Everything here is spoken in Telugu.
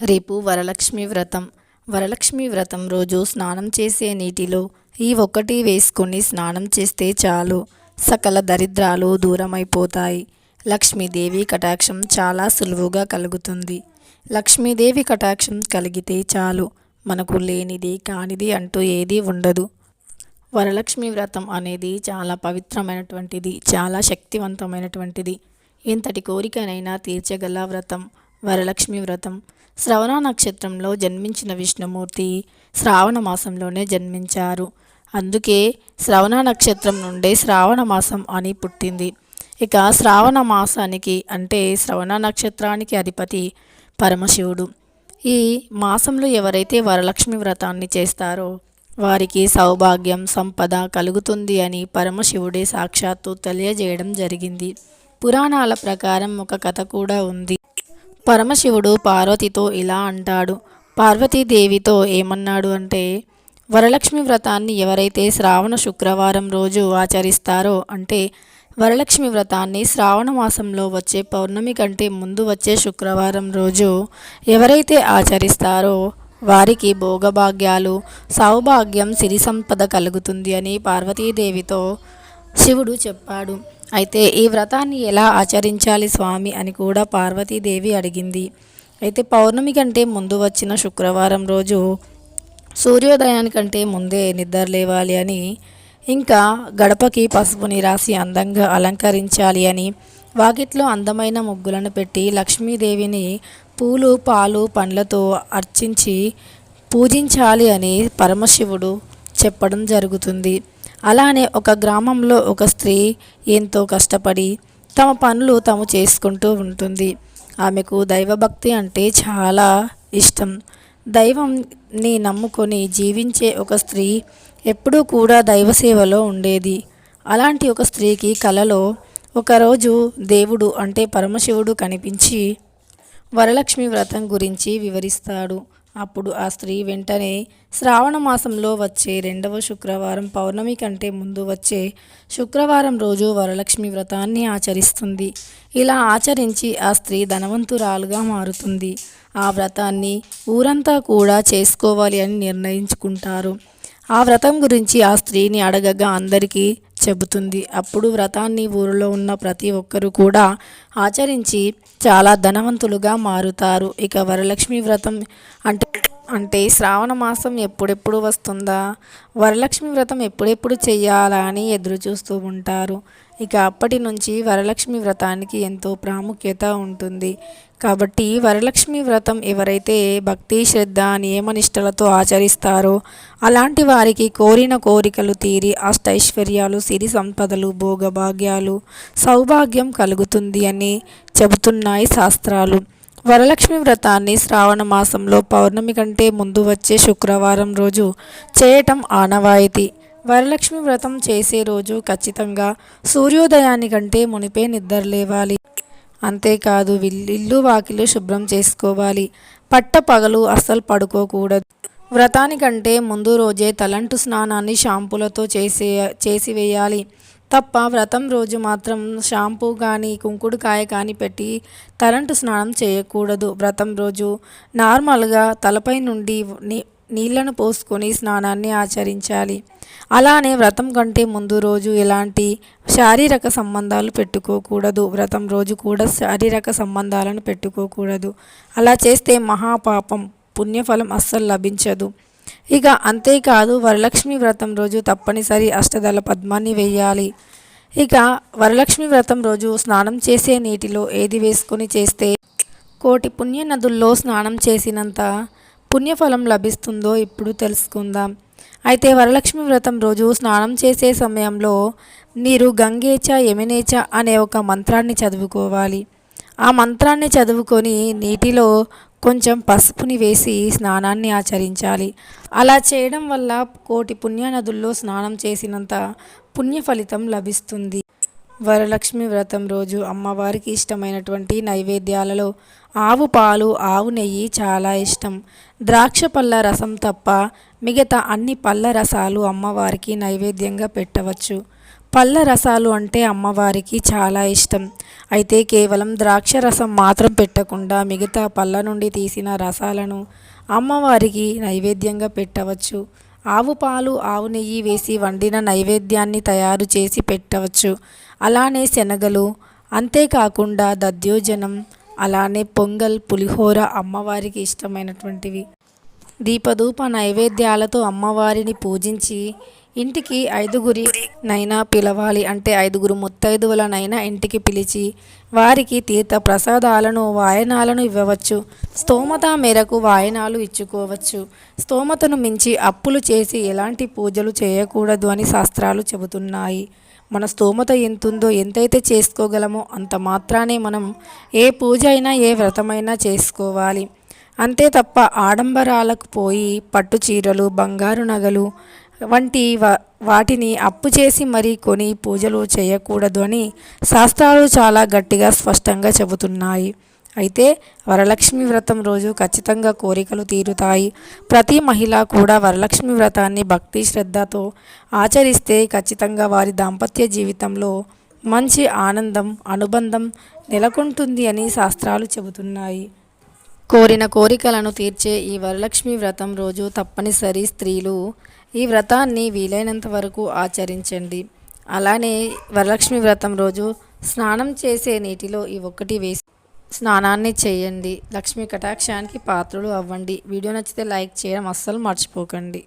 రేపు వరలక్ష్మి వ్రతం. వరలక్ష్మి వ్రతం రోజు స్నానం చేసే నీటిలో ఈ ఒక్కటి వేసుకొని స్నానం చేస్తే చాలు. సకల దరిద్రాలు దూరమైపోతాయి. లక్ష్మీదేవి కటాక్షం చాలా సులువుగా కలుగుతుంది. లక్ష్మీదేవి కటాక్షం కలిగితే చాలు. మనకు లేనిది కానిది అంటూ ఏదీ ఉండదు. వరలక్ష్మి వ్రతం అనేది చాలా పవిత్రమైనటువంటిది చాలా శక్తివంతమైనటువంటిది. ఎంతటి కోరికనైనా తీర్చగల వ్రతం. వరలక్ష్మి వ్రతం. శ్రవణ నక్షత్రంలో జన్మించిన విష్ణుమూర్తి శ్రావణ మాసంలోనే జన్మించారు. అందుకే శ్రవణ నక్షత్రం నుండే శ్రావణ మాసం అని పుట్టింది. ఇక శ్రావణ మాసానికి అంటే శ్రవణ నక్షత్రానికి అధిపతి పరమశివుడు. ఈ మాసంలో ఎవరైతే వరలక్ష్మి వ్రతాన్ని చేస్తారో వారికి సౌభాగ్యం సంపద కలుగుతుంది అని పరమశివుడే సాక్షాత్తు తెలియజేయడం జరిగింది. పురాణాల ప్రకారం ఒక కథ కూడా ఉంది. పరమశివుడు పార్వతితో ఇలా అంటాడు. పార్వతీదేవితో ఏమన్నాడు అంటే వరలక్ష్మి వ్రతాన్ని ఎవరైతే శ్రావణ శుక్రవారం రోజు ఆచరిస్తారో అంటే వరలక్ష్మి వ్రతాన్ని శ్రావణ మాసంలో వచ్చే పౌర్ణమి కంటే ముందు వచ్చే శుక్రవారం రోజు ఎవరైతే ఆచరిస్తారో వారికి భోగభాగ్యాలు సౌభాగ్యం సిరి సంపద కలుగుతుంది అని పార్వతీదేవితో శివుడు చెప్పాడు. అయితే ఈ వ్రతాన్ని ఎలా ఆచరించాలి స్వామి అని కూడా పార్వతీదేవి అడిగింది. అయితే పౌర్ణమి కంటే ముందు వచ్చిన శుక్రవారం రోజు సూర్యోదయానికంటే ముందే నిద్ర లేవాలి అని ఇంకా గడపకి పసుపుని రాసి అందంగా అలంకరించాలి అని వాకిట్లో అందమైన ముగ్గులను పెట్టి లక్ష్మీదేవిని పూలు పాలు పండ్లతో అర్చించి పూజించాలి అని పరమశివుడు చెప్పడం జరుగుతుంది. అలానే ఒక గ్రామంలో ఒక స్త్రీ ఎంతో కష్టపడి తమ పనులు తాము చేసుకుంటూ ఉంటుంది. ఆమెకు దైవభక్తి అంటే చాలా ఇష్టం. దైవంని నమ్ముకొని జీవించే ఒక స్త్రీ ఎప్పుడూ కూడా దైవ సేవలో ఉండేది. అలాంటి ఒక స్త్రీకి కలలో ఒకరోజు దేవుడు అంటే పరమశివుడు కనిపించి వరలక్ష్మి వ్రతం గురించి వివరిస్తాడు. అప్పుడు ఆ స్త్రీ వెంటనే శ్రావణ మాసంలో వచ్చే రెండవ శుక్రవారం పౌర్ణమి కంటే ముందు వచ్చే శుక్రవారం రోజు వరలక్ష్మి వ్రతాన్ని ఆచరిస్తుంది. ఇలా ఆచరించి ఆ స్త్రీ ధనవంతురాలుగా మారుతుంది. ఆ వ్రతాన్ని ఊరంతా కూడా చేసుకోవాలి అని నిర్ణయించుకుంటారు. ఆ వ్రతం గురించి ఆ స్త్రీని అడగగా అందరికీ చెబుతుంది. అప్పుడు వ్రతాన్ని ఊరిలో ఉన్న ప్రతి ఒక్కరూ కూడా ఆచరించి చాలా ధనవంతులుగా మారుతారు. ఇక వరలక్ష్మి వ్రతం అంటే అంటే శ్రావణ మాసం ఎప్పుడెప్పుడు వస్తుందా? వరలక్ష్మి వ్రతం ఎప్పుడెప్పుడు చెయ్యాలా అని ఎదురు చూస్తూ ఉంటారు. ఇక అప్పటి నుంచి వరలక్ష్మి వ్రతానికి ఎంతో ప్రాముఖ్యత ఉంటుంది. కాబట్టి వరలక్ష్మి వ్రతం ఎవరైతే భక్తి శ్రద్ధ నియమనిష్టలతో ఆచరిస్తారో అలాంటి వారికి కోరిన కోరికలు తీరి అష్టైశ్వర్యాలు సిరి సంపదలు భోగభాగ్యాలు సౌభాగ్యం కలుగుతుంది అని చెబుతున్నాయి శాస్త్రాలు. వరలక్ష్మి వ్రతాన్ని శ్రావణ మాసంలో పౌర్ణమి కంటే ముందు వచ్చే శుక్రవారం రోజు చేయటం ఆనవాయితీ. వరలక్ష్మి వ్రతం చేసే రోజు ఖచ్చితంగా సూర్యోదయానికంటే మునిపే నిద్ర లేవాలి. అంతేకాదు ఇల్లు వాకిలు శుభ్రం చేసుకోవాలి. పట్ట పగలు అస్సలు పడుకోకూడదు. వ్రతానికంటే ముందు రోజే తలంటు స్నానాన్ని షాంపులతో చేసే చేసివేయాలి. తప్ప వ్రతం రోజు మాత్రం షాంపూ కానీ కుంకుడుకాయ కానీ పెట్టి తలంటు స్నానం చేయకూడదు. వ్రతం రోజు నార్మల్గా తలపై నుండి నీళ్ళను పోసుకొని స్నానాన్ని ఆచరించాలి. అలానే వ్రతం కంటే ముందు రోజు ఎలాంటి శారీరక సంబంధాలు పెట్టుకోకూడదు. వ్రతం రోజు కూడా శారీరక సంబంధాలను పెట్టుకోకూడదు. అలా చేస్తే మహాపాపం పుణ్యఫలం అస్సలు లభించదు. ఇక అంతేకాదు వరలక్ష్మి వ్రతం రోజు తప్పనిసరి అష్టదళ పద్మాన్ని వేయాలి. ఇక వరలక్ష్మి వ్రతం రోజు స్నానం చేసే నీటిలో ఏది వేసుకొని చేస్తే కోటి పుణ్య నదుల్లో స్నానం చేసినంత పుణ్యఫలం లభిస్తుందో ఇప్పుడు తెలుసుకుందాం. అయితే వరలక్ష్మి వ్రతం రోజు స్నానం చేసే సమయంలో మీరు గంగేచ యమినేచ అనే ఒక మంత్రాన్ని చదువుకోవాలి. ఆ మంత్రాన్ని చదువుకొని నీటిలో కొంచెం పసుపుని వేసి స్నానాన్ని ఆచరించాలి. అలా చేయడం వల్ల కోటి పుణ్య నదుల్లో స్నానం చేసినంత పుణ్య ఫలితం లభిస్తుంది. వరలక్ష్మి వ్రతం రోజు అమ్మవారికి ఇష్టమైనటువంటి నైవేద్యాలలో ఆవు పాలు ఆవు నెయ్యి చాలా ఇష్టం. ద్రాక్ష పళ్ళ రసం తప్ప మిగతా అన్ని పళ్ళ రసాలు అమ్మవారికి నైవేద్యంగా పెట్టవచ్చు. పళ్ళ రసాలు అంటే అమ్మవారికి చాలా ఇష్టం. అయితే కేవలం ద్రాక్ష రసం మాత్రం పెట్టకుండా మిగతా పళ్ళ నుండి తీసిన రసాలను అమ్మవారికి నైవేద్యంగా పెట్టవచ్చు. ఆవు పాలు ఆవు నెయ్యి వేసి వండిన నైవేద్యాన్ని తయారు చేసి పెట్టవచ్చు. అలానే శనగలు అంతేకాకుండా దద్యోజనం అలానే పొంగల్ పులిహోర అమ్మవారికి ఇష్టమైనటువంటివి. దీపధూప నైవేద్యాలతో అమ్మవారిని పూజించి ఇంటికి ఐదుగురి నైనా పిలవాలి అంటే ఐదుగురు ముత్తైదువులనైనా ఇంటికి పిలిచి వారికి తీర్థ ప్రసాదాలను వాయనాలను ఇవ్వవచ్చు. స్తోమత మేరకు వాయనాలు ఇచ్చుకోవచ్చు. స్తోమతను మించి అప్పులు చేసి ఎలాంటి పూజలు చేయకూడదు అని శాస్త్రాలు చెబుతున్నాయి. మన స్తోమత ఎంతుందో ఎంతైతే చేసుకోగలమో అంత మాత్రానే మనం ఏ పూజ అయినా ఏ వ్రతమైనా చేసుకోవాలి. అంతే తప్ప ఆడంబరాలకు పోయి పట్టు చీరలు బంగారు నగలు వంటి వాటిని అప్పు చేసి మరీ కొని పూజలు చేయకూడదు అని శాస్త్రాలు చాలా గట్టిగా స్పష్టంగా చెబుతున్నాయి. అయితే వరలక్ష్మి వ్రతం రోజు ఖచ్చితంగా కోరికలు తీరుతాయి. ప్రతి మహిళ కూడా వరలక్ష్మి వ్రతాన్ని భక్తి శ్రద్ధతో ఆచరిస్తే ఖచ్చితంగా వారి దాంపత్య జీవితంలో మంచి ఆనందం అనుబంధం నెలకొంటుంది అని శాస్త్రాలు చెబుతున్నాయి. కోరిన కోరికలను తీర్చే ఈ వరలక్ష్మి వ్రతం రోజు తప్పనిసరి స్త్రీలు ఈ వ్రతాన్ని వీలైనంత వరకు ఆచరించండి. అలానే వరలక్ష్మి వ్రతం రోజు స్నానం చేసే నీటిలో ఈ ఒక్కటి వేసి స్నానాన్ని చేయండి. లక్ష్మీ కటాక్షానికి పాత్రలు అవ్వండి. వీడియో నచ్చితే లైక్ చేయడం అస్సలు మర్చిపోకండి.